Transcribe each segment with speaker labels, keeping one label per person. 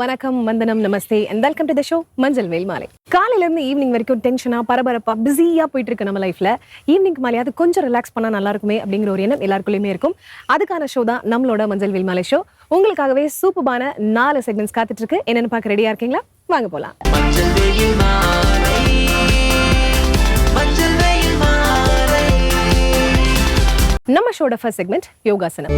Speaker 1: வணக்கம் வந்தனம் நமஸ்தே and welcome to the show மஞ்சள் வேல் மாலை. காலையில இருந்து ஈவினிங் வரைக்கும் டென்ஷனா பரபரப்பா பிஸியா போயிட்டு இருக்கு நம்ம லைஃப்ல ஈவினிங் மேலேயாவது கொஞ்சம் ரிலாக்ஸ் பண்ணா நல்லா இருக்குமே அப்படிங்கிற ஒரு எண்ணம் எல்லாருக்குள்ளயுமே இருக்கும். அதுக்கான ஷோ தான் நம்மளோட மஞ்சள் வேல் மாலை ஷோ உங்களுக்காகவே சூப்பரான நாலு செக்மெண்ட்ஸ் காத்துட்டு இருக்கு என்னன்னு பார்க்க ரெடியா இருக்கீங்களா? வாங்க
Speaker 2: மாலை
Speaker 1: நம்ம ஷோட ஃபர்ஸ்ட் செக்மெண்ட் யோகாசனம்.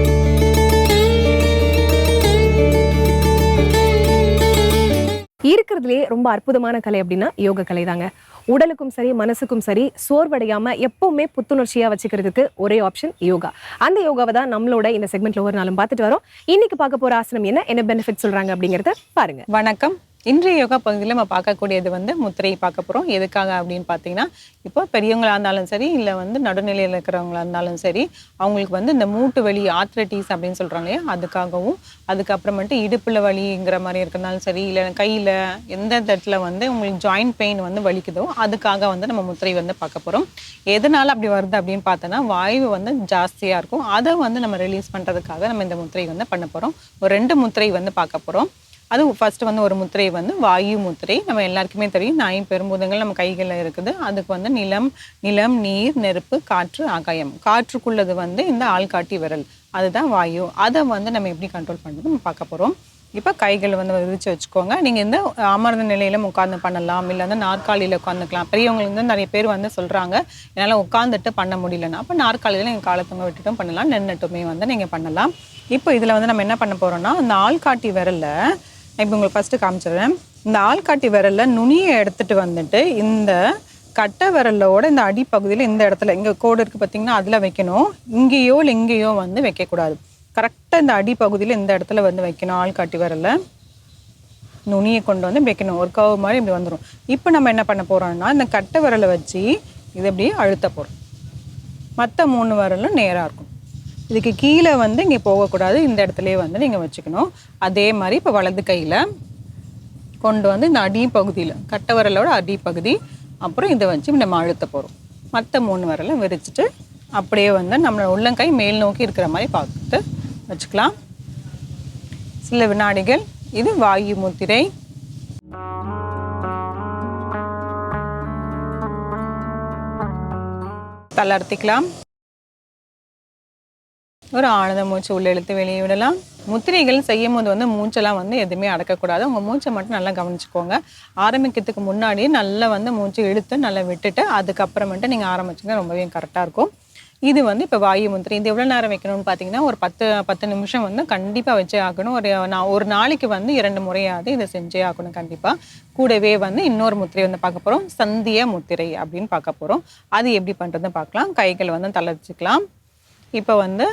Speaker 1: இருக்கிறதுலே ரொம்ப அற்புதமான கலை அப்படின்னா யோக கலை தாங்க உடலுக்கும் சரி மனசுக்கும் சரி சோர்வடையாம எப்பவுமே புத்துணர்ச்சியா வச்சுக்கிறதுக்கு ஒரே ஆப்ஷன் யோகா. அந்த யோகாவை தான் நம்மளோட இந்த செக்மெண்ட்ல ஒவ்வொரு நாளும் பார்த்துட்டு வரோம். இன்னைக்கு பார்க்க போற ஆசனம் என்ன? என்ன பெனிஃபிட் சொல்றாங்க அப்படிங்கறத பாருங்க.
Speaker 3: வணக்கம். இன்றைய யோகா பகுதியில் நம்ம பார்க்கக்கூடியது வந்து முத்திரை பார்க்க போகிறோம் எதுக்காக அப்படின்னு பார்த்தீங்கன்னா இப்போ பெரியவங்களாக இருந்தாலும் சரி இல்லை வந்து நடுநிலையில் இருக்கிறவங்களா இருந்தாலும் சரி அவங்களுக்கு வந்து இந்த மூட்டு வலி ஆத்ரட்டிஸ் அப்படின்னு சொல்கிறாங்க இல்லையா? அதுக்காகவும் அதுக்கப்புறமேட்டு இடுப்பில் வலிங்கிற மாதிரி இருக்கிறனாலும் சரி இல்லை கையில் எந்த இடத்துல வந்து உங்களுக்கு ஜாயிண்ட் பெயின் வந்து வலிக்குதோ அதுக்காக வந்து நம்ம முத்திரை வந்து பார்க்க போகிறோம் எதனால் அப்படி வருது அப்படின்னு பார்த்தோன்னா வாயு வந்து ஜாஸ்தியாக இருக்கும். அதை வந்து நம்ம ரிலீஸ் பண்ணுறதுக்காக நம்ம இந்த முத்திரை வந்து பண்ண போகிறோம் ஒரு ரெண்டு முத்திரை வந்து பார்க்க போகிறோம் அது ஃபர்ஸ்ட் வந்து ஒரு முத்திரை வந்து வாயு முத்திரை. நம்ம எல்லாருக்குமே தெரியும் நாய் பெரும்பூதங்கள் நம்ம கைகளில் இருக்குது. அதுக்கு வந்து நிலம் நிலம் நீர் நெருப்பு காற்று ஆகாயம். காற்றுக்குள்ளது வந்து இந்த ஆள்காட்டி விரல். அதுதான் வாயு. அதை வந்து நம்ம எப்படி கண்ட்ரோல் பண்ணுறது நம்ம பார்க்க போகிறோம் இப்போ கைகள் வந்து விரிச்சு வச்சுக்கோங்க. நீங்கள் இந்த அமர்ந்த நிலையில் உட்காந்து பண்ணலாம். இல்லை வந்து நாற்காலியில் உட்காந்துக்கலாம் பெரியவங்களுக்கு வந்து நிறைய பேர் வந்து சொல்கிறாங்க என்னால் உட்காந்துட்டு பண்ண முடியலன்னா. அப்போ நாற்காலியில் நீங்கள் காலத்தவங்க விட்டுட்டும் பண்ணலாம். நின்றுட்டுமே வந்து நீங்கள் பண்ணலாம். இப்போ இதில் வந்து நம்ம என்ன பண்ண போகிறோம்னா அந்த ஆள்காட்டி விரலில் இப்போ உங்களுக்கு ஃபஸ்ட்டு காமிச்சிடுறேன். இந்த ஆள்காட்டி விரலில் நுனியை எடுத்துகிட்டு வந்துட்டு இந்த கட்டை விரலோட இந்த அடிப்பகுதியில் இந்த இடத்துல இங்கே கோடு இருக்குது பார்த்தீங்கன்னா அதில் வைக்கணும். இங்கேயோ இல்லை இங்கேயோ வந்து வைக்கக்கூடாது. கரெக்டாக இந்த அடிப்பகுதியில் இந்த இடத்துல வந்து வைக்கணும் ஆள்காட்டி விரலில். நுனியை கொண்டு வந்து வைக்கணும். ஒரு கவு மாதிரி இப்படி வந்துடும் இப்போ நம்ம என்ன பண்ண போகிறோம்னா இந்த கட்டை விரலை வச்சு இது அப்படியே அழுத்த போகிறோம் மற்ற மூணு விரலும் நேராக இருக்கும். இதுக்கு கீழே வந்து இங்கே போகக்கூடாது. இந்த இடத்துலையே வந்து நீங்கள் வச்சுக்கணும். அதே மாதிரி இப்போ வலது கையில் கொண்டு வந்து இந்த அடி பகுதியில் கட்டை விரலோட அடிப்பகுதி அப்புறம் இதை வச்சு நம்ம அழுத்த போகிறோம் மற்ற மூணு விரலை விரிச்சிட்டு அப்படியே வந்து நம்மளோட உள்ளங்கை மேல் நோக்கி இருக்கிற மாதிரி பார்த்துட்டு வச்சுக்கலாம். சில வினாடிகள் இது வாயு முத்திரை. தளர்த்திக்கலாம். ஒரு ஆனந்த மூச்சு உள்ள இழுத்து வெளியே விடலாம். முத்திரைகள் செய்யும் போது வந்து மூச்செல்லாம் வந்து எதுவுமே அடக்கக்கூடாது. உங்கள் மூச்சை மட்டும் நல்லா கவனிச்சுக்கோங்க. ஆரம்பிக்கிறதுக்கு முன்னாடி நல்லா வந்து மூச்சு இழுத்து நல்லா விட்டுட்டு அதுக்கப்புறமேட்டு நீங்கள் ஆரம்பிச்சுங்க ரொம்பவே கரெக்டாக இருக்கும். இது வந்து இப்போ வாயு முத்திரை இது எவ்வளோ நேரம் வைக்கணும்னு பார்த்தீங்கன்னா ஒரு பத்து பத்து நிமிஷம் வந்து கண்டிப்பாக வச்சே ஆகணும். ஒரு நான் ஒரு நாளைக்கு வந்து இரண்டு முறையாவது இதை செஞ்சே ஆகணும் கண்டிப்பாக கூடவே வந்து இன்னொரு முத்திரை வந்து பார்க்க போகிறோம் சந்திய முத்திரை அப்படின்னு பார்க்க போகிறோம் அது எப்படி பண்ணுறதுன்னு பார்க்கலாம். கைகளை வந்து தளர்ச்சிக்கலாம் இப்போ வந்து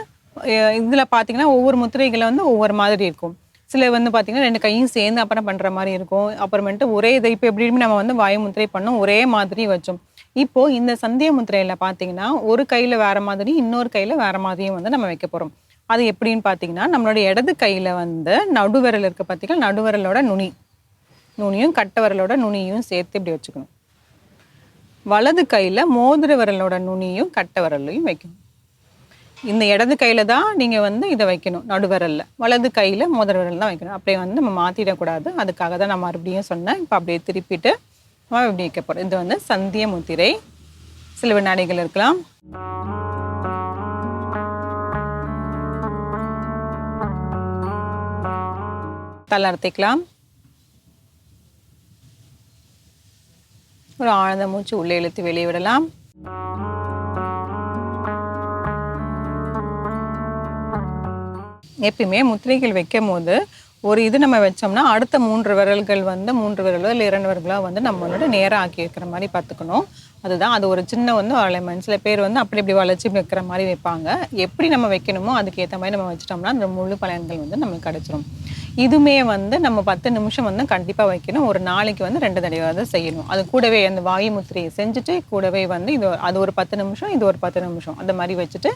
Speaker 3: இதில் பார்த்தீங்கன்னா ஒவ்வொரு முத்திரைகளை வந்து ஒவ்வொரு மாதிரி இருக்கும். சில வந்து பார்த்தீங்கன்னா ரெண்டு கையும் சேர்ந்து அப்புறம் பண்ணுற மாதிரி இருக்கும். அப்புறமேட்டு ஒரே இதை இப்போ எப்படி நம்ம வந்து வாயு முத்திரை பண்ணோம் ஒரே மாதிரி வச்சோம். இப்போ இந்த சந்திய முத்திரையில் பார்த்தீங்கன்னா ஒரு கையில் வேற மாதிரி இன்னொரு கையில் வேற மாதிரியும் வந்து நம்ம வைக்க போகிறோம் அது எப்படின்னு பார்த்தீங்கன்னா நம்மளோட இடது கையில் வந்து நடுவிரல் இருக்க பார்த்தீங்கன்னா நடுவிரலோட நுனி. நுனியும் கட்டை விரலோட நுனியும் சேர்த்து இப்படி வச்சுக்கணும். வலது கையில் மோதிர விரலோட நுனியும் கட்டை விரலையும் வைக்கணும். இந்த இடது கையில் தான் நீங்க வந்து இதை வைக்கணும். நடுவிரல்ல. வலது கையில மோதிர விரல் தான் வைக்கணும். அப்படியே வந்து நம்ம மாத்திடக்கூடாது. அதுக்காக தான் நான் மறுபடியும் சொன்னேன். இப்போ அப்படியே திருப்பிட்டு நம்ம இப்படி வைக்க போகிறோம் இது வந்து சந்திய முத்திரை. சில வினாடிகள் இருக்கலாம். தளர்த்திக்கலாம் ஒரு ஆழ்ந்த மூச்சு உள்ளே இழுத்து வெளியே விடலாம். எப்பயுமே முத்திரைகள் வைக்கும் போது ஒரு இது நம்ம வச்சோம்னா அடுத்த மூன்று விரல்கள் வந்து மூன்று விரலோ இல்லை இரண்டு விரல்களோ வந்து நம்மளோட நேராக ஆக்கி வைக்கிற மாதிரி பார்த்துக்கணும். அதுதான். அது ஒரு சின்ன வந்து அலைமெண்ட் சில பேர் வந்து அப்படி இப்படி வளைச்சி வைக்கிற மாதிரி வைப்பாங்க. எப்படி நம்ம வைக்கணுமோ அதுக்கு ஏற்ற மாதிரி நம்ம வச்சிட்டோம்னா அந்த முழு பலன்கள் வந்து நமக்கு கிடைச்சிரும். இதுவுமே வந்து நம்ம பத்து நிமிஷம் வந்து கண்டிப்பாக வைக்கணும். ஒரு நாளைக்கு வந்து ரெண்டு தடவையாவது செய்யணும். அது கூடவே அந்த வாயு முத்திரையை செஞ்சுட்டு கூடவே வந்து இது அது ஒரு பத்து நிமிஷம் இது ஒரு பத்து நிமிஷம். அந்த மாதிரி வச்சுட்டு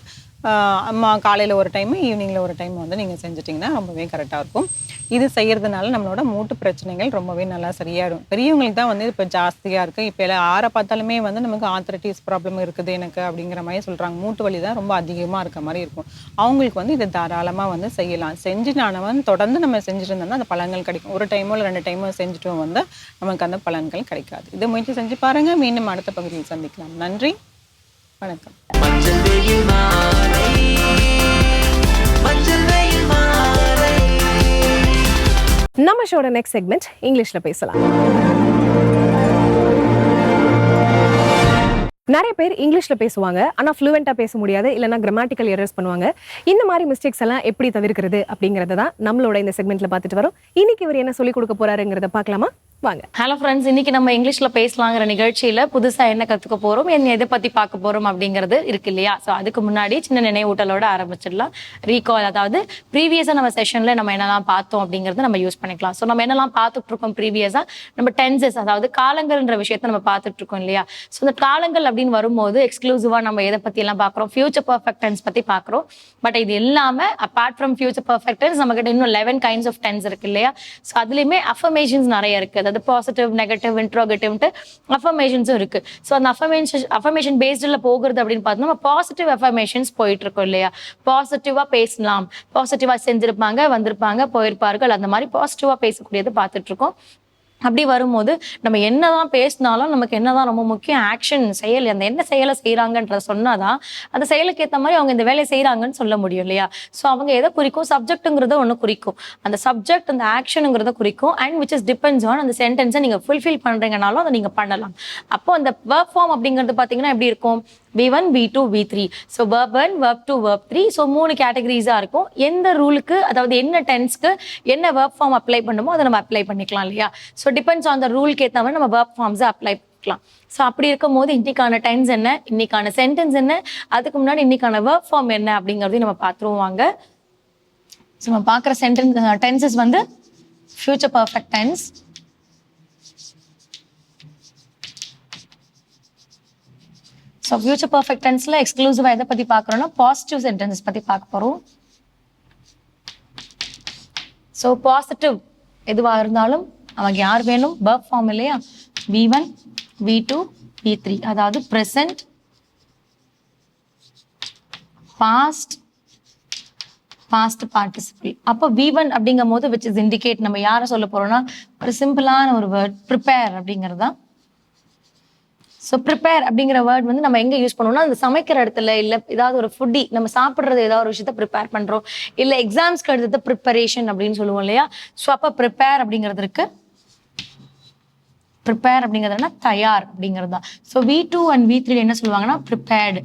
Speaker 3: அம்மா காலையில் ஒரு டைம் ஈவினிங்கில் ஒரு டைம் வந்து நீங்கள் செஞ்சுட்டிங்கன்னா ரொம்பவே கரெக்டாக இருக்கும். இது செய்யறதுனால நம்மளோட மூட்டு பிரச்சனைகள் ரொம்பவே நல்லா சரியாயிடும். பெரியவங்களுக்கு தான் வந்து இப்போ ஜாஸ்தியாக இருக்குது இப்போ எல்லாம் ஆற பார்த்தாலுமே வந்து நமக்கு ஆத்திரட்டிஸ் ப்ராப்ளம் இருக்குது எனக்கு அப்படிங்கிற மாதிரி சொல்கிறாங்க மூட்டு வலி தான் ரொம்ப அதிகமாக இருக்க மாதிரி இருக்கும். அவங்களுக்கு வந்து இதை தாராளமாக வந்து செய்யலாம். செஞ்சு நான் வந்து தொடர்ந்து நம்ம செஞ்சுட்டு இருந்தோம்னா அந்த பலன்கள் கிடைக்கும். ஒரு டைமோ இல்லை ரெண்டு டைமோ செஞ்சுட்டும் வந்தால் நமக்கு அந்த பலன்கள் கிடைக்காது. இதை முயற்சி செஞ்சு பாருங்க. மீண்டும் அடுத்த பகுதியில் சந்திக்கலாம். நன்றி. வணக்கம்.
Speaker 2: மஞ்சள் வெயில் மாலை. மஞ்சள் வெயில் மாலை.
Speaker 1: நம்ம ஷோட நெக்ஸ்ட் செக்மெண்ட் இங்கிலீஷ்ல பேசலாம். நிறைய பேர் இங்கிலீஷ்ல பேசுவாங்க. ஆனா ஃப்ளூவெண்ட்டாக பேச முடியாது. இல்லைனா கிராமட்டிக்கல் எரர்ஸ் பண்ணுவாங்க. இந்த மாதிரி மிஸ்டேக்ஸ் எல்லாம் எப்படி தவிர்க்கிறது அப்படிங்கறத தான் நம்மளோட இந்த செக்மெண்ட்ல பார்த்துட்டு வரோம். இன்னைக்கு இவர் என்ன சொல்லிக் கொடுக்க போறாருங்கிறத பார்க்கலாமா? வாங்க.
Speaker 4: ஹலோ ஃப்ரெண்ட்ஸ் இன்னைக்கு நம்ம இங்கிலீஷ்ல பேசலாங்கிற நிகழ்ச்சியில புதுசா என்ன கத்துக்க போறோம் என்ன எதை பத்தி பார்க்க போறோம் அப்படிங்கிறது இருக்கு இல்லையா? ஸோ அதுக்கு முன்னாடி சின்ன நினைவூட்டலோட ஆரம்பிச்சிடலாம். ரீகால் அதாவது ப்ரீவியஸா நம்ம செஷன்ல நம்ம என்னெல்லாம் பார்த்தோம் அப்படிங்கறத நம்ம யூஸ் பண்ணிக்கலாம். ஸோ நம்ம என்னெல்லாம் பார்த்துட்டு இருக்கோம் ப்ரீவியஸா நம்ம டென்சஸ் அதாவது காலங்கள்ன்ற விஷயத்த நம்ம பார்த்துட்டு இருக்கோம் இல்லையா? ஸோ இந்த காலங்கள் அப்படின்னு வரும்போது எக்ஸ்க்ளூசிவா நம்ம எதை பத்தி எல்லாம் பார்க்குறோம்? ஃபியூச்சர் பர்ஃபெக்ட் டென்ஸ் பத்தி பார்க்குறோம். பட் இது இல்லாம apart from future perfect tense நம்ம கிட்ட இன்னும் லெவன் கைண்ட்ஸ் ஆஃப் டென்ஸ் இருக்கு இல்லையா? ஸோ அதுலயுமே அஃபர்மேஷன்ஸ் நிறைய இருக்கு. அதாவது பாசிட்டிவ் நெகட்டிவ் இன்ட்ரோகேட்டிவ்ன்ட்டு அஃபர்மேஷன்ஸும் இருக்கு. ஸோ அந்த அஃபர்மேஷன் அஃபர்மேஷன் பேஸ்டில் போகிறது அப்படின்னு பார்த்தோம்னா நம்ம பாசிட்டிவ் அஃபர்மேஷன்ஸ் போயிட்டு இருக்கோம் இல்லையா? பாசிட்டிவாக பேசலாம். பாசிட்டிவா செஞ்சிருப்பாங்க வந்திருப்பாங்க போயிருப்பார்கள். அந்த மாதிரி பாசிட்டிவா பேசக்கூடியது பார்த்துட்டு இருக்கோம். அப்படி வரும்போது நம்ம என்னதான் பேசினாலும் நமக்கு என்னதான் ரொம்ப முக்கியம் ஆக்ஷன் செயல் அந்த என்ன செயலை செய்யறாங்கன்றத சொன்னாதான் அந்த செயலுக்கு ஏற்ற மாதிரி அவங்க இந்த வேலையை செய்யறாங்கன்னு சொல்ல முடியும் இல்லையா? ஸோ அவங்க எதை குறிக்கும்? சப்ஜெக்ட்டுங்கிறத ஒன்று குறிக்கும். அந்த சப்ஜெக்ட் அந்த ஆக்ஷனுங்கிறத குறிக்கும். And which is depends on அந்த சென்டென்ஸை நீங்கள் ஃபுல்ஃபில் பண்ணுறீங்கனாலும் அதை நீங்கள் பண்ணலாம். அப்போ அந்த ஒர்க் ஃபார்ம் அப்படிங்கிறது பார்த்தீங்கன்னா எப்படி இருக்கும்? V one V two V three so verb one verb two verb three so மூணு கேட்டகரிஸாக இருக்கும். எந்த ரூலுக்கு அதாவது என்ன டென்ஸ்க்கு என்ன ஒர்க் ஃபார்ம் அப்ளை பண்ணுமோ அதை நம்ம அப்ளை பண்ணிக்கலாம் இல்லையா? ஸோ டிபெண்ட்ஸ் ஆன் த ரூலுக்கு ஏற்ற மாதிரி நம்ம ஒர்க் ஃபார்ம்ஸை அப்ளை பண்ணிக்கலாம். ஸோ அப்படி இருக்கும் போது இன்னைக்கான டென்ஸ் என்ன? இன்னைக்கான சென்டென்ஸ் என்ன? அதுக்கு முன்னாடி இன்னைக்கான ஒர்க் ஃபார்ம் என்ன? அப்படிங்கிறதையும் நம்ம பார்த்துருவோம் வாங்க. ஸோ நம்ம பார்க்குற சென்டென்ஸ் டென்சஸ் வந்து future perfect tense so future perfect டென்ஸில் எக்ஸ்க்ளூசிவாக எதை பற்றி பார்க்குறோன்னா பாசிட்டிவ் சென்டென்சஸ் பற்றி பார்க்க போகிறோம் ஸோ பாசிட்டிவ் எதுவாக இருந்தாலும் அவங்க யார் வேணும்? பர்ப் ஃபார்ம் இல்லையா? V one V two V three அதாவது ப்ரெசன்ட் பாஸ்ட் பாஸ்ட் பார்ட்டிசிபிள் அப்போ வி ஒன் அப்படிங்கும் போது விச் இஸ் இண்டிகேட் நம்ம யாரை சொல்ல போகிறோம்னா ஒரு சிம்பிளான ஒரு வேர்ட் ப்ரிப்பேர் அப்படிங்கிறது தான் ஸோ ப்ரிப்பேர் அப்படிங்கிற வேர்ட் வந்து நம்ம எங்கே யூஸ் பண்ணுவோம்னா அந்த சமைக்கிற இடத்துல இல்லை ஏதாவது ஒரு ஃபுட்டி நம்ம சாப்பிட்றது ஏதாவது ஒரு விஷயத்த ப்ரிப்பேர் பண்ணுறோம் இல்லை எக்ஸாம்ஸ்க்கு அடுத்தது ப்ரிப்பரேஷன் அப்படின்னு சொல்லுவோம் இல்லையா? ஸோ அப்போ ப்ரிப்பேர் அப்படிங்கிறது இருக்கு. ப்ரிப்பேர் அப்படிங்கிறதுனா தயார் அப்படிங்கிறது தான். So V two and V three என்ன சொல்லுவாங்கன்னா ப்ரிப்பேர்டு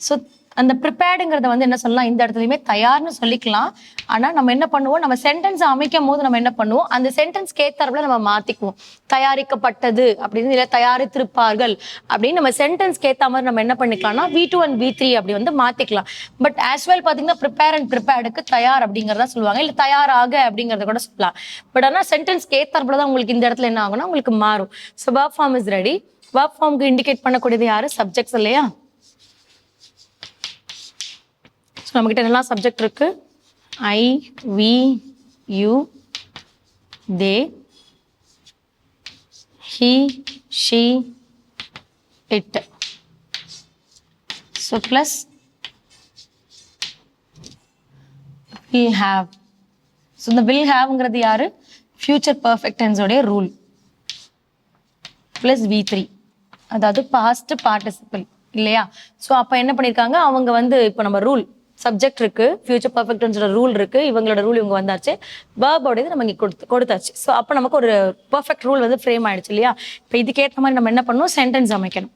Speaker 4: ஸோ அந்த ப்ரிப்பேர்டுங்கிறத வந்து என்ன சொல்லலாம் இந்த இடத்துலையுமே தயார்னு சொல்லிக்கலாம். ஆனா நம்ம என்ன பண்ணுவோம்? நம்ம சென்டென்ஸ் அமைக்கும் போது நம்ம என்ன பண்ணுவோம்? அந்த சென்டென்ஸ் கேத்தாப்புல நம்ம மாத்திக்குவோம். தயாரிக்கப்பட்டது அப்படின்னு இல்லை தயாரித்திருப்பார்கள் அப்படின்னு நம்ம சென்டென்ஸ் கேத்த மாதிரி நம்ம என்ன பண்ணிக்கலாம்னா V two and V three அப்படி வந்து மாத்திக்கலாம். பட் ஆஸ் வெல் பாத்தீங்கன்னா ப்ரிப்பேர் அண்ட் ப்ரிப்பேர்டுக்கு தயார் அப்படிங்கிறத சொல்லுவாங்க. இல்ல தயாராக அப்படிங்கறத கூட சொல்லலாம். பட் ஆனா சென்டென்ஸ் கேத்தாப்புல தான் உங்களுக்கு இந்த இடத்துல என்ன ஆகும்னா உங்களுக்கு மாறும். So form is ready work ஃபார்முக்கு இண்டிகேட் பண்ணக்கூடியது யாரு? சப்ஜெக்ட்ஸ் இல்லையா? ஸோ நம்மக்கிட்ட என்னெல்லாம் சப்ஜெக்ட் இருக்கு? I we you they he she it so plus will have so இந்த வில் ஹாவ்ங்கிறது யாரு? ஃபியூச்சர் பர்ஃபெக்ட் டென்ஸோடைய ரூல் ப்ளஸ் வி த்ரீ அதாவது பாஸ்ட் பார்ட்டிசிபிள் இல்லையா? ஸோ அப்போ என்ன பண்ணியிருக்காங்க அவங்க வந்து இப்போ நம்ம ரூல் சப்ஜெக்ட் இருக்கு ஃபியூச்சர் பர்ஃபெக்ட்ன்ற ரூல் இருக்கு இவங்களோட ரூல் இவங்க வந்தாச்சு. வேர்போட இது நம்ம இங்கே கொடுத்து கொடுத்தாச்சு. ஸோ அப்போ நமக்கு ஒரு பர்ஃபெக்ட் ரூல் வந்து ஃப்ரேம் ஆயிடுச்சு இல்லையா? இப்போ இதுக்கேற்ற மாதிரி நம்ம என்ன பண்ணணும்? சென்டென்ஸ் அமைக்கணும்.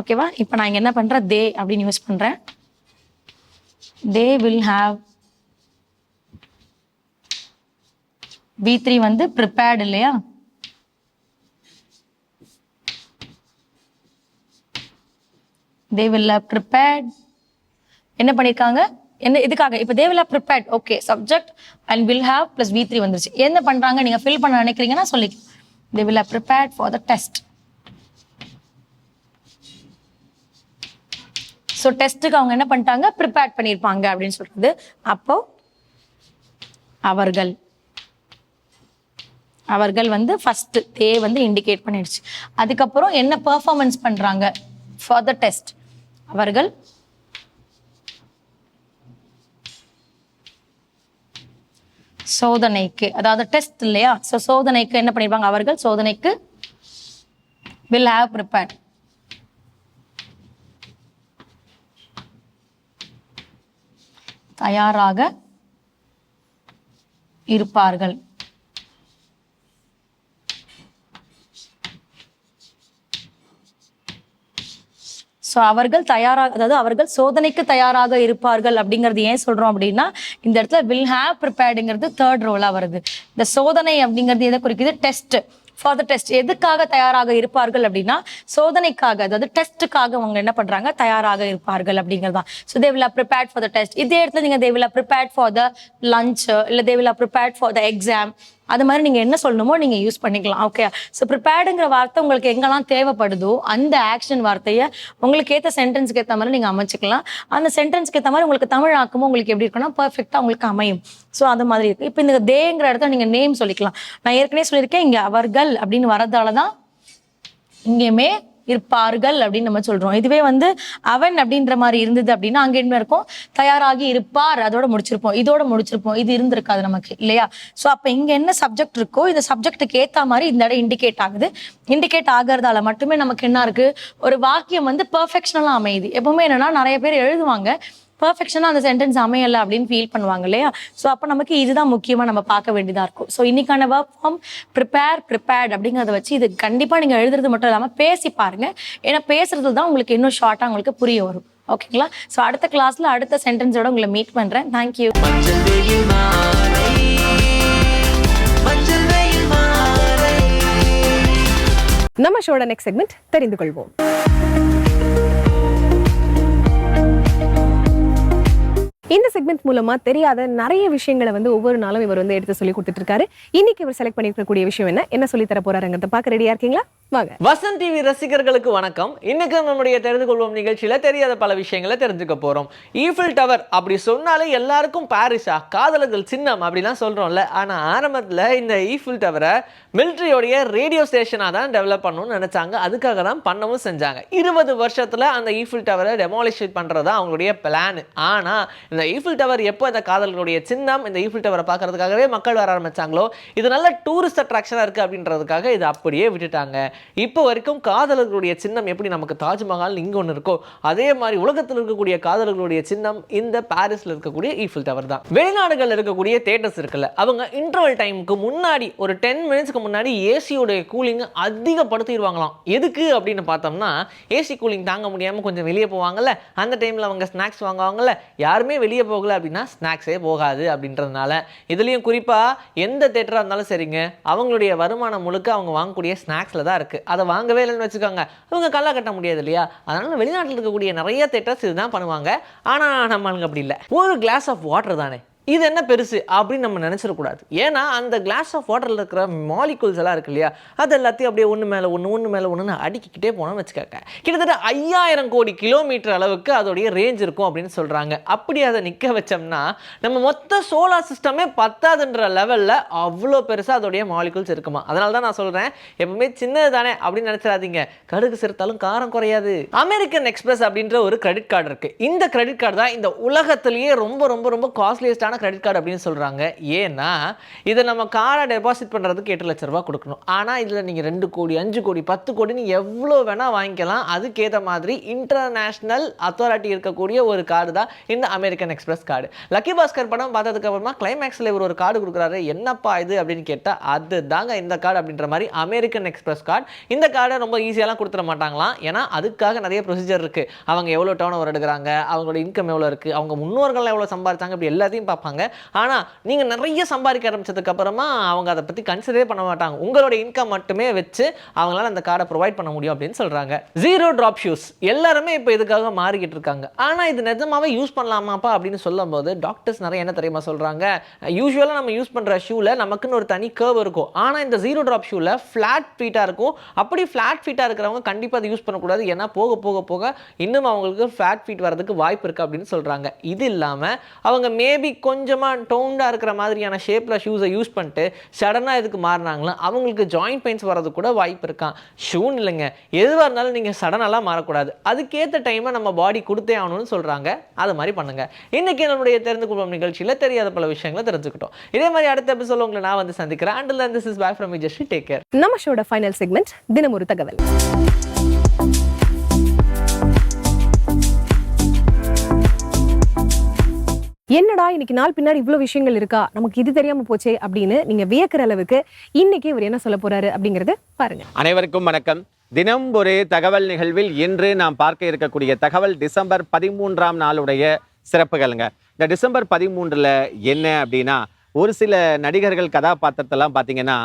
Speaker 4: ஓகேவா இப்போ நான் இங்கே என்ன பண்ணுறேன் தே அப்படின்னு யூஸ் பண்ணுறேன் they will have be three வந்து ப்ரிப்பேர்டு இல்லையா? தே வில் ப்ரிப்பேர்ட் என்ன பண்ணிருக்காங்க? என்ன இதுக்காக. இப்போ they will prepared okay subject and will have plus V three வந்துருச்சு. என்ன பண்றாங்க? நீங்க ஃபில் பண்ண நினைக்கிறீங்கன்னா சொல்லிக்கலாம். They will prepared for the test so டெஸ்ட்டுக்கு அவங்க என்ன பண்ணிட்டாங்க? ப்ரிப்பேர் பண்ணியிருப்பாங்க அப்படின்னு சொல்றது. அப்போ அவர்கள் அவர்கள் வந்து ஃபர்ஸ்ட் தே வந்து இண்டிகேட் பண்ணிடுச்சு. அதுக்கப்புறம் என்ன பெர்ஃபார்மன்ஸ் பண்றாங்க? ஃபார் த டெஸ்ட் அவர்கள் சோதனைக்கு அதாவது டெஸ்ட் இல்லையா? ஸோ சோதனைக்கு என்ன பண்ணிருப்பாங்க அவர்கள்? சோதனைக்கு வில் ஹாவ் ப்ரிப்பேர் தயாராக இருப்பார்கள். ஸோ அவர்கள் தயாராக அதாவது அவர்கள் சோதனைக்கு தயாராக இருப்பார்கள் அப்படிங்கிறது ஏன் சொல்கிறோம் அப்படின்னா இந்த இடத்துல வில் ஹேவ் ப்ரிப்பேர்டுங்கிறது தேர்ட் ரோலாக வருது. இந்த சோதனை அப்படிங்கிறது எதை குறிக்குது? டெஸ்ட் ஃபார் த டெஸ்ட் எதுக்காக தயாராக இருப்பார்கள் அப்படின்னா சோதனைக்காக அதாவது டெஸ்ட்டுக்காக அவங்க என்ன பண்ணுறாங்க தயாராக இருப்பார்கள் அப்படிங்கிறது தான். So they will prepared for the test இதே இடத்துல நீங்கள் they will prepared for the lunch இல்லை they will prepared for the exam அது மாதிரி நீங்க என்ன சொல்லணுமோ நீங்க யூஸ் பண்ணிக்கலாம். ஓகே ஸோ ப்ரிப்பேர்டுங்கிற வார்த்தை உங்களுக்கு எங்கெல்லாம் தேவைப்படுதோ அந்த ஆக்ஷன் வார்த்தையை உங்களுக்கு ஏற்ற சென்டென்ஸ்க்கு ஏற்ற மாதிரி நீங்க அமைச்சிக்கலாம். அந்த சென்டென்ஸ்க்கு ஏற்ற மாதிரி உங்களுக்கு தமிழ் ஆக்கமும் உங்களுக்கு எப்படி இருக்குன்னா பர்ஃபெக்டா உங்களுக்கு அமையும். ஸோ அது மாதிரி இருக்கு. இப்போ இந்த தேங்கிற இடத்துல நீங்க நேம் சொல்லிக்கலாம். நான் ஏற்கனவே சொல்லியிருக்கேன் இங்க அவர்கள் அப்படின்னு வரதால தான் இங்கேயுமே இருப்பார்கள் அப்படின்னு நம்ம சொல்றோம். இதுவே வந்து அவன் அப்படின்ற மாதிரி இருந்தது அப்படின்னா அங்க என்ன இருக்கும்? தயாராகி இருப்பார். அதோட முடிச்சிருப்போம். இதோட முடிச்சிருப்போம். இது இருந்திருக்காது நமக்கு இல்லையா? ஸோ அப்ப இங்க என்ன சப்ஜெக்ட் இருக்கோ இந்த சப்ஜெக்ட்டுக்கு ஏத்த மாதிரி இந்த இடம் இண்டிகேட் ஆகுது. இண்டிகேட் ஆகிறதால மட்டுமே நமக்கு என்ன இருக்கு? ஒரு வாக்கியம் வந்து பெர்ஃபெக்ஷனலா அமையுது. எப்பவுமே என்னன்னா நிறைய பேர் எழுதுவாங்க. பர்ஃபெக்ஷனாக அந்த சென்டென்ஸ் அமையலை அப்படின்னு ஃபீல் பண்ணுவாங்க இல்லையா? ஸோ அப்போ நமக்கு இதுதான் முக்கியமாக நம்ம பார்க்க வேண்டியதாக இருக்கும். ஸோ இன்னைக்கான ஒர்க் ஃபார்ம் ப்ரிப்பேர் ப்ரிப்பேர்ட் அப்படிங்கிறத வச்சு இது கண்டிப்பாக நீங்கள் எழுதுறது மட்டும் இல்லாமல் பேசி பாருங்க. ஏன்னா பேசுறது தான் உங்களுக்கு இன்னும் ஷார்ட்டாக உங்களுக்கு புரிய வரும். ஓகேங்களா ஸோ அடுத்த கிளாஸில் அடுத்த சென்டென்ஸோட உங்களை மீட் பண்ணுறேன் தேங்க்யூ
Speaker 1: நம்ம ஷோட நெக்ஸ்ட் செக்மெண்ட் தெரிந்து கொள்வோம். இந்த செக்மெண்ட் மூலமா தெரியாத நிறைய விஷயங்களை வந்து ஒவ்வொரு நாளும் இவர் வந்து எடுத்து சொல்லி கொடுத்துட்டு இருக்காரு இன்னைக்கு இவர் செலக்ட் பண்ணிருக்கக்கூடிய விஷயம் என்ன? என்ன சொல்லி தர போறாருங்கிறத பார்க்க ரெடியா இருக்கீங்களா? வாங்க.
Speaker 5: வசந்த் டிவி ரசிகர்களுக்கு வணக்கம். இன்னைக்கு நம்முடைய தெரிந்து கொள்வோம் நிகழ்ச்சியில தெரியாத பல விஷயங்களை தெரிஞ்சுக்க போறோம். ஈஃபில் டவர் அப்படி சொன்னாலே எல்லாருக்கும் பாரிஸா காதலர்கள் சின்னம் அப்படிலாம் சொல்றோம்ல. ஆனா ஆரம்பத்துல இந்த ஈஃபில் டவரை மிலிட்ரியோடைய ரேடியோ ஸ்டேஷனாக தான் டெவலப் பண்ணணும்னு நினைச்சாங்க. அதுக்காக தான் பண்ணவும் செஞ்சாங்க. இருபது வருஷத்துல அந்த ஈஃபில் டவரை டெமாலிஷ் பண்றதா அவங்களுடைய பிளான் ஆனா இந்த ஈஃபில் டவர் எப்போ இந்த காதலர்களுடைய சின்னம் இந்த ஈஃபில் டவரை பார்க்கறதுக்காகவே மக்கள் வர ஆரம்பிச்சாங்களோ இது நல்ல டூரிஸ்ட் அட்ராக்ஷனாக இருக்குது அப்படின்றதுக்காக இது அப்படியே விட்டுட்டாங்க. இப்போ வரைக்கும் காதலர்களுடைய சின்னம் எப்படி நமக்கு தாஜ்மஹால் இங்கே ஒன்று இருக்கோ அதே மாதிரி உலகத்தில் இருக்கக்கூடிய காதலர்களுடைய சின்னம் இந்த பாரிஸில் இருக்கக்கூடிய ஈஃபில் டவர் தான். வெளிநாடுகளில் இருக்கக்கூடிய தேட்டர்ஸ் இருக்குல்ல அவங்க இன்டர்வல் டைமுக்கு முன்னாடி ஒரு டென் மினிட்ஸ்க்கு முன்னாடி ஏசியோடைய கூலிங் அதிகப்படுத்திடுவாங்களாம். எதுக்கு அப்படின்னு பார்த்தோம்னா ஏசி கூலிங் தாங்க முடியாமல் கொஞ்சம் வெளியே போவாங்கல்ல அந்த டைமில் அவங்க ஸ்நாக்ஸ் வாங்குவாங்கல்ல யாருமே வெளியே போகல அப்படின்னா ஸ்நாக்ஸே போகாது அப்படின்றதுனால இதுலேயும் குறிப்பாக எந்த தேட்டராக இருந்தாலும் சரிங்க அவங்களுடைய வருமானம் முழுக்க அவங்க வாங்கக்கூடிய ஸ்நாக்ஸில் தான் இருக்குது அதை வாங்கவே இல்லைன்னு வச்சுக்கோங்க அவங்க கல்லா கட்ட முடியாது இல்லையா? அதனால் வெளிநாட்டில் இருக்கக்கூடிய நிறைய தேட்டர்ஸ் இதுதான் பண்ணுவாங்க. ஆனால் நம்மளுக்கு அப்படி இல்லை. ஒரு கிளாஸ் ஆஃப் வாட்டர் தானே. இது என்ன பெருசு அப்படின்னு நம்ம நினச்சிடக்கூடாது ஏன்னா அந்த கிளாஸ் ஆஃப் வாட்டரில் இருக்கிற மாலிகூல்ஸ் எல்லாம் இருக்கு இல்லையா? அது எல்லாத்தையும் அப்படியே ஒன்று மேலே ஒன்று ஒன்று மேலே ஒன்றுன்னு அடிக்கிட்டே போனோம்னு வச்சுக்கோங்க. கிட்டத்தட்ட ஐயாயிரம் கோடி கிலோமீட்டர் அளவுக்கு அதோடைய ரேஞ்ச் இருக்கும் அப்படின்னு சொல்கிறாங்க அப்படி அதை நிற்க வச்சோம்னா நம்ம மொத்த சோலார் சிஸ்டமே பத்தாதுன்ற லெவலில் அவ்வளோ பெருசாக அதோடைய மாலிகூல்ஸ் இருக்குமா? அதனால தான் நான் சொல்கிறேன் எப்பவுமே சின்னது தானே அப்படின்னு நினச்சிடாதீங்க. கடுகு சிறுத்தாலும் காரம் குறையாது. அமெரிக்கன் எக்ஸ்பிரஸ் அப்படின்ற ஒரு கிரெடிட் கார்டு இருக்குது இந்த கிரெடிட் கார்டு தான் இந்த உலகத்திலேயே ரொம்ப ரொம்ப ரொம்ப காஸ்ட்லியஸ்டான கிரெடிட் கார்டு அப்படின்னு சொல்கிறாங்க ஏன்னா இதை நம்ம காரை டெபாசிட் பண்ணுறதுக்கு எட்டு லட்ச ரூபா கொடுக்கணும். ஆனால் இதில் நீங்கள் ரெண்டு கோடி அஞ்சு கோடி பத்து கோடி நீங்கள் எவ்வளோ வேணால் வாங்கிக்கலாம். அதுக்கேற்ற மாதிரி இன்டர்நேஷ்னல் அத்தாரிட்டி இருக்கக்கூடிய ஒரு கார்டு தான் இந்த American Express card Lucky Baskhar படம் பார்த்ததுக்கப்புறமா கிளைமேக்ஸில் இவர் ஒரு கார்டு கொடுக்குறாரு. என்னப்பா இது? அப்படின்னு கேட்டால் அது தாங்க இந்த கார்டு அப்படின்ற மாதிரி அமெரிக்கன் எக்ஸ்பிரஸ் கார்டு இந்த கார்டை ரொம்ப ஈஸியாலாம் கொடுத்துட மாட்டாங்களாம். ஏன்னா அதுக்காக நிறைய ப்ரொசீஜர் இருக்குது அவங்க எவ்வளோ டேர்ன் ஓவர் எடுக்கிறாங்க? அவங்களோட இன்கம் எவ்வளோ இருக்குது அவங்க முன்னோர்கள் எவ்வளோ சம்பாதிச்சாங்க? இப்படி எல்லாத்தையும் பார்ப்பாங்க. ஆனால் நீங்கள் நிறைய சம்பாதிக்க ஆரம்பிச்சதுக்கு அப்புறமா அவங்க அதை பற்றி கன்சிடரே பண்ண மாட்டாங்க. உங்களோட இன்கம் மட்டுமே வச்சு அவங்களால அந்த கார்டை ப்ரொவைட் பண்ண முடியும் அப்படின்னு சொல்கிறாங்க ஜீரோ ட்ராப் ஷூஸ் எல்லாருமே இப்போ இதுக்காக மாறிக்கிட்டு இருக்காங்க. ஆனால் இது நிஜமாவே யூஸ் பண்ணலாமாப்பா அப்படின்னு சொல்லும்போது டாக்டர்ஸ் நிறைய என்ன தெரியுமா சொல்கிறாங்க யூஸ்வலாக நம்ம யூஸ் பண்ணுற ஷூவில் நமக்குன்னு ஒரு தனி கேர்வ் இருக்கும். ஆனால் இந்த ஜீரோ ட்ராப் ஷூவில் ஃப்ளாட் ஃபீட்டாக இருக்கும். அப்படி ஃப்ளாட் ஃபீட்டாக இருக்கிறவங்க கண்டிப்பாக அதை யூஸ் பண்ணக்கூடாது. ஏன்னா போக போக போக இன்னும் அவங்களுக்கு ஃப்ளாட் ஃபீட் வரதுக்கு வாய்ப்பு இருக்குது அப்படின்னு சொல்கிறாங்க இது இல்லாமல் அவங்க மேபி கொஞ்சம் கொஞ்சமாக டவுண்டாக இருக்கிற மாதிரியான ஷேப்பில் ஷூஸை யூஸ் பண்ணிட்டு சடனாக இதுக்கு மாறினாங்களோ அவங்களுக்கு ஜாயிண்ட் பெயின்ஸ் வர்றது கூட வாய்ப்பு இருக்கான் ஷூன்னு இல்லைங்க. எதுவாக இருந்தாலும் நீங்கள் சடனெல்லாம் மாறக்கூடாது. அதுக்கேற்ற டைமை நம்ம பாடி கொடுத்தே ஆகணும்னு சொல்கிறாங்க அது மாதிரி பண்ணுங்கள் இன்றைக்கி நம்மளுடைய தெரிந்து கொள்வோம் நிகழ்ச்சியில் தெரியாத பல விஷயங்களை தெரிஞ்சுக்கிட்டோம். இதே மாதிரி அடுத்த எபிசோட உங்களை நான் வந்து சந்திக்கிறேன். And this is back from just take care
Speaker 1: நம்ம ஷோட ஃபைனல் செக்மெண்ட் தினமொரு தகவல். என்னடா இன்னைக்கு நாள் பின்னாடி இவ்வளோ விஷயங்கள் இருக்கா? நமக்கு இது தெரியாம போச்சே அப்படின்னு நீங்க வியக்கிற அளவுக்கு இன்னைக்கு இவர் என்ன சொல்ல போறாரு அப்படிங்கறது பாருங்க.
Speaker 6: அனைவருக்கும் வணக்கம். தினம் ஒரு தகவல் நிகழ்வில் இன்று நாம் பார்க்க இருக்கக்கூடிய தகவல் டிசம்பர் பதிமூன்றாம் நாளுடைய சிறப்புகளுங்க. இந்த டிசம்பர் பதிமூன்றில் என்ன அப்படின்னா ஒரு சில நடிகர்கள் கதாபாத்திரத்தெல்லாம் பார்த்தீங்கன்னா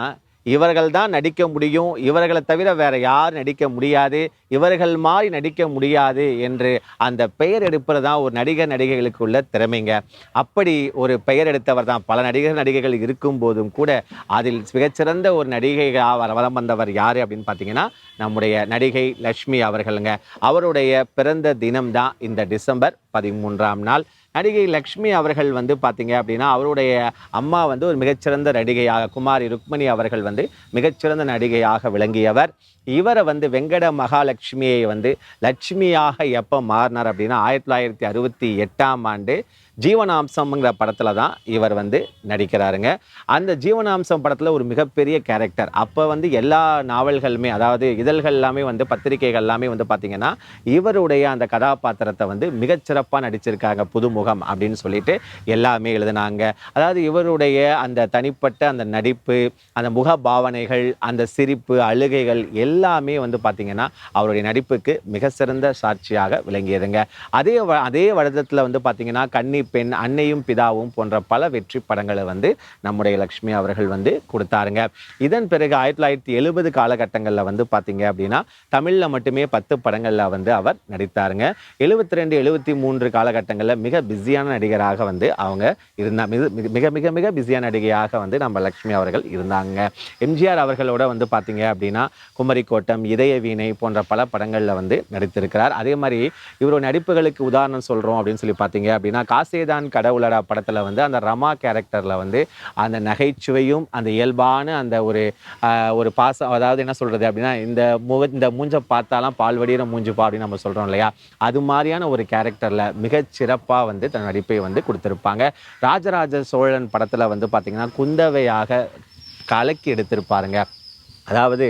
Speaker 6: இவர்கள் தான் நடிக்க முடியும். இவர்களை தவிர வேற யார் நடிக்க முடியாது. இவர்கள் மாதிரி நடிக்க முடியாது என்று அந்த பெயர் எடுப்பது தான் ஒரு நடிகர் நடிகைகளுக்கு உள்ள திறமைங்க. அப்படி ஒரு பெயர் எடுத்தவர் தான் பல நடிகர் நடிகைகள் இருக்கும் போதும் கூட அதில் மிகச்சிறந்த ஒரு நடிகைகளாக வர வலம் வந்தவர் யார் அப்படின்னு பார்த்தீங்கன்னா நம்முடைய நடிகை லக்ஷ்மி அவர்களுங்க. அவருடைய பிறந்த தினம் தான் இந்த டிசம்பர் பதிமூன்றாம் நாள். நடிகை லக்ஷ்மி அவர்கள் வந்து பார்த்தீங்க அப்படின்னா அவருடைய அம்மா வந்து ஒரு மிகச்சிறந்த நடிகையாக குமாரி ருக்மணி அவர்கள் வந்து மிகச்சிறந்த நடிகையாக விளங்கியவர். இவரை வந்து வெங்கட மகாலட்சுமியை வந்து லட்சுமியாக எப்போ மாறினார் அப்படின்னா ஆயிரத்தி தொள்ளாயிரத்தி அறுபத்தி எட்டாம் ஆண்டு ஜீவனாம்சம்ங்கிற படத்தில் தான் இவர் வந்து நடிக்கிறாருங்க. அந்த ஜீவனாம்சம் படத்தில் ஒரு மிகப்பெரிய கேரக்டர் அப்போ வந்து எல்லா நாவல்களுமே அதாவது இதழ்கள் எல்லாமே வந்து பத்திரிகைகள் எல்லாமே வந்து பார்த்திங்கன்னா இவருடைய அந்த கதாபாத்திரத்தை வந்து மிகச்சிறப்பாக நடிச்சிருக்காங்க புதுமுகம் அப்படின்னு சொல்லிட்டு எல்லாமே எழுதினாங்க. அதாவது இவருடைய அந்த தனிப்பட்ட அந்த நடிப்பு அந்த முக பாவனைகள் அந்த சிரிப்பு அழுகைகள் எல்லாமே வந்து பார்த்திங்கன்னா அவருடைய நடிப்புக்கு மிக சிறந்த சாட்சியாக விளங்கியதுங்க. அதே அதே வருடத்தில் வந்து பார்த்திங்கன்னா கன்னி பெண் அன்னையும் பிதாவும் போன்ற பல வெற்றி படங்களை வந்து நம்முடைய லக்ஷ்மி அவர்கள் வந்து கொடுத்தாருங்க. இதன் பிறகு ஆயிரத்தி தொள்ளாயிரத்தி எழுபது காலகட்டங்களில் வந்து பார்த்தீங்க அப்படின்னா தமிழில் மட்டுமே பத்து படங்களில் வந்து அவர் நடித்தாருங்க. எழுபத்தி ரெண்டு எழுபத்தி மூன்று காலகட்டங்களில் மிக பிஸியான நடிகராக வந்து அவங்க இருந்தா மிக மிக- மிக மிக மிக பிஸியான நடிகையாக வந்து நம்ம லக்ஷ்மி அவர்கள் இருந்தாங்க. எம்ஜிஆர் அவர்களோட வந்து பார்த்தீங்க அப்படின்னா குமரி கோட்டம் இதய வீணை போன்ற பல படங்களில் வந்து நடித்திருக்கிறார். அதே மாதிரி இவரோட நடிப்புகளுக்கு உதாரணம் சொல்கிறோம் அப்படின்னு சொல்லி பார்த்தீங்க அப்படின்னா காசேதான் கடவுளடா படத்தில் வந்து அந்த ரமா கேரக்டரில் வந்து அந்த நகைச்சுவையும் அந்த இயல்பான அந்த ஒரு ஒரு பாசம் அதாவது என்ன சொல்கிறது அப்படின்னா இந்த முக இந்த மூஞ்சை பார்த்தாலாம் பால் வடிகிற மூஞ்சுப்பா அப்படின்னு நம்ம சொல்கிறோம் இல்லையா? அது மாதிரியான ஒரு கேரக்டரில் மிகச்சிறப்பாக வந்து தன் நடிப்பை வந்து கொடுத்துருப்பாங்க. ராஜராஜ சோழன் படத்தில் வந்து பார்த்திங்கன்னா குந்தவையாக கலக்கி எடுத்திருப்பாருங்க. அதாவது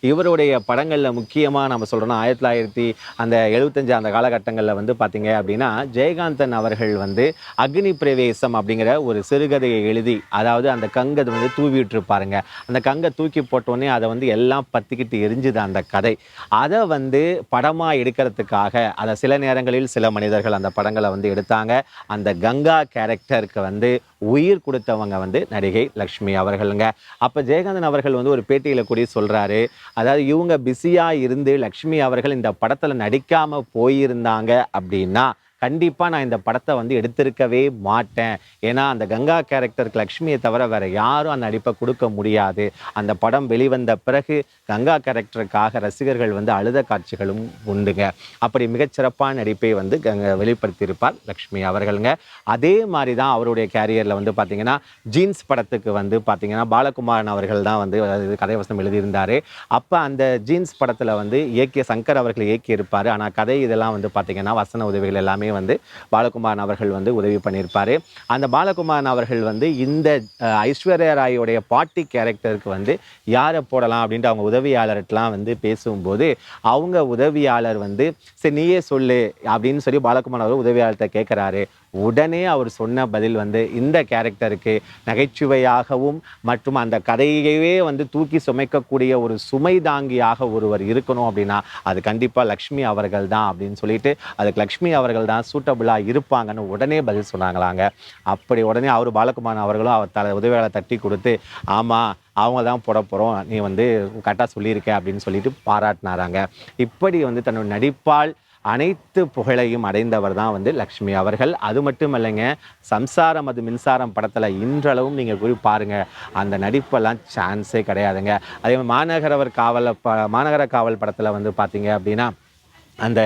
Speaker 6: இவருடைய படங்களில் முக்கியமாக நம்ம சொல்கிறோம் ஆயிரத்தி தொள்ளாயிரத்தி அந்த எழுபத்தஞ்சு அந்த காலகட்டங்களில் வந்து பார்த்தீங்க அப்படின்னா ஜெயகாந்தன் அவர்கள் வந்து அக்னி பிரவேசம் அப்படிங்கிற ஒரு சிறுகதையை எழுதி அதாவது அந்த கங்கை வந்து தூவி விட்டுருப்பாருங்க அந்த கங்கை தூக்கி போட்டோடனே அதை வந்து எல்லாம் பற்றிக்கிட்டு எரிஞ்சுது அந்த கதை. அதை வந்து படமாக எடுக்கிறதுக்காக அதை சில நேரங்களில் சில மனிதர்கள் அந்த படங்களை வந்து எடுத்தாங்க. அந்த கங்கா கேரக்டருக்கு வந்து உயிர் கொடுத்தவங்க வந்து நடிகை லக்ஷ்மி அவர்களுங்க. அப்போ ஜெயகாந்தன் அவர்கள் வந்து ஒரு பேட்டியில் கூடி சொல்கிறாரு அதாவது இவங்க பிஸியாக இருந்து லக்ஷ்மி அவர்கள் இந்த படத்தில் நடிக்காமல் போயிருந்தாங்க அப்படின்னா கண்டிப்பாக நான் இந்த படத்தை வந்து எடுத்திருக்கவே மாட்டேன். ஏன்னா அந்த கங்கா கேரக்டருக்கு லக்ஷ்மியை தவிர வேற யாரும் அந்த நடிப்பை கொடுக்க முடியாது. அந்த படம் வெளிவந்த பிறகு கங்கா கேரக்டருக்காக ரசிகர்கள் வந்து அழுத காட்சிகளும் உண்டுங்க. அப்படி மிகச்சிறப்பான நடிப்பை வந்து கங்க வெளிப்படுத்தியிருப்பார் லக்ஷ்மி அவர்களுங்க. அதே மாதிரி தான் அவருடைய கேரியரில் வந்து பார்த்தீங்கன்னா ஜீன்ஸ் படத்துக்கு வந்து பார்த்தீங்கன்னா பாலகுமாரன் அவர்கள் தான் வந்து அதாவது எழுதியிருந்தார். அப்போ அந்த ஜீன்ஸ் படத்தில் வந்து இயக்கிய சங்கர் அவர்கள் இயக்கியிருப்பார். ஆனால் கதை இதெல்லாம் வந்து பார்த்தீங்கன்னா வசன உதவிகள் எல்லாமே வந்து பாலகுமாரன் அவர்கள் வந்து உதவி பண்ணியிருப்பார். அந்த பாலகுமாரன் அவர்கள் வந்து இந்த ஐஸ்வர்யா ராயோடைய பாட்டி கேரக்டருக்கு வந்து யாரை போடலாம் அப்படின்ட்டு அவங்க உதவியாளர்கிட்டலாம் வந்து பேசும்போது அவங்க உதவியாளர் வந்து சரி நீயே சொல்லு அப்படின்னு சொல்லி பாலகுமாரன் அவர் உதவியாளர்கிட்ட கேட்குறாரு உடனே அவர் சொன்ன பதில் வந்து இந்த கேரக்டருக்கு நகைச்சுவையாகவும் மற்றும் அந்த கதையவே வந்து தூக்கி சுமைக்கக்கூடிய ஒரு சுமை தாங்கியாக ஒருவர் இருக்கணும் அப்படின்னா அது கண்டிப்பாக லக்ஷ்மி அவர்கள் தான் அப்படின்னு சொல்லிட்டு அதுக்கு லக்ஷ்மி அவர்கள் தான் சூட்டபுளாக இருப்பாங்கன்னு உடனே பதில் சொன்னாங்களாங்க. அப்படி உடனே அவர் பாலகுமார் அவர்களும் அவர் தலை உதவியாளர் தட்டி கொடுத்து ஆமாம் அவங்க தான் போட போகிறோம் நீ வந்து கரெக்டாக சொல்லியிருக்க அப்படின்னு சொல்லிட்டு பாராட்டினாராங்க. இப்படி வந்து தன்னோட நடிப்பால் அனைத்து புகழையும் அடைந்தவர் தான் வந்து லக்ஷ்மி அவர்கள். அது மட்டும் இல்லைங்க சம்சாரம் அது மின்சாரம் படத்தில் இன்றளவும் நீங்கள் போய் பாருங்கள் அந்த நடிப்பெல்லாம் சான்ஸே கிடையாதுங்க. அதே மாதிரி மாநகரவர் காவல் ப மாநகர காவல் படத்தில் வந்து பார்த்தீங்க அப்படின்னா அந்த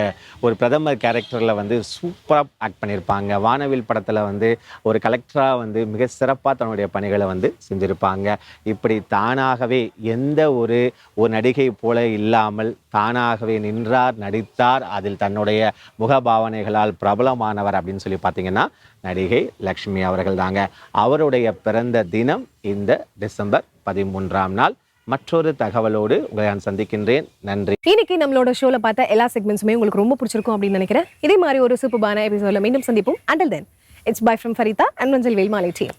Speaker 6: ஒரு பிரதமர் கேரக்டரில் வந்து சூப்பராக ஆக்ட் பண்ணியிருப்பாங்க வானவில் படத்தில் வந்து ஒரு கலெக்டராக வந்து மிக சிறப்பாக தன்னுடைய பணிகளை வந்து செஞ்சுருப்பாங்க. இப்படி தானாகவே எந்த ஒரு ஒரு நடிகை போல இல்லாமல் தானாகவே நின்றார் நடித்தார் அதில் தன்னுடைய முகபாவனைகளால் பிரபலமானவர் அப்படின்னு சொல்லி பார்த்தீங்கன்னா நடிகை லக்ஷ்மி அவர்கள் தாங்க. அவருடைய பிறந்த தினம் இந்த டிசம்பர் பதிமூன்றாம் நாள். மற்றொரு தகவலோடு உங்களை நான் சந்திக்கின்றேன். நன்றி.
Speaker 1: இன்னைக்கு நம்மளோட ஷோல பார்த்த எல்லா செக்மெண்ட்ஸுமே உங்களுக்கு ரொம்ப பிடிச்சிருக்கும் அப்படின்னு நினைக்கிறேன். இதே மாதிரி ஒரு சூப்பரான எபிசோட்ல மீண்டும் சந்திப்போம். Until then it's bye from Farida and Manjal Velmalai team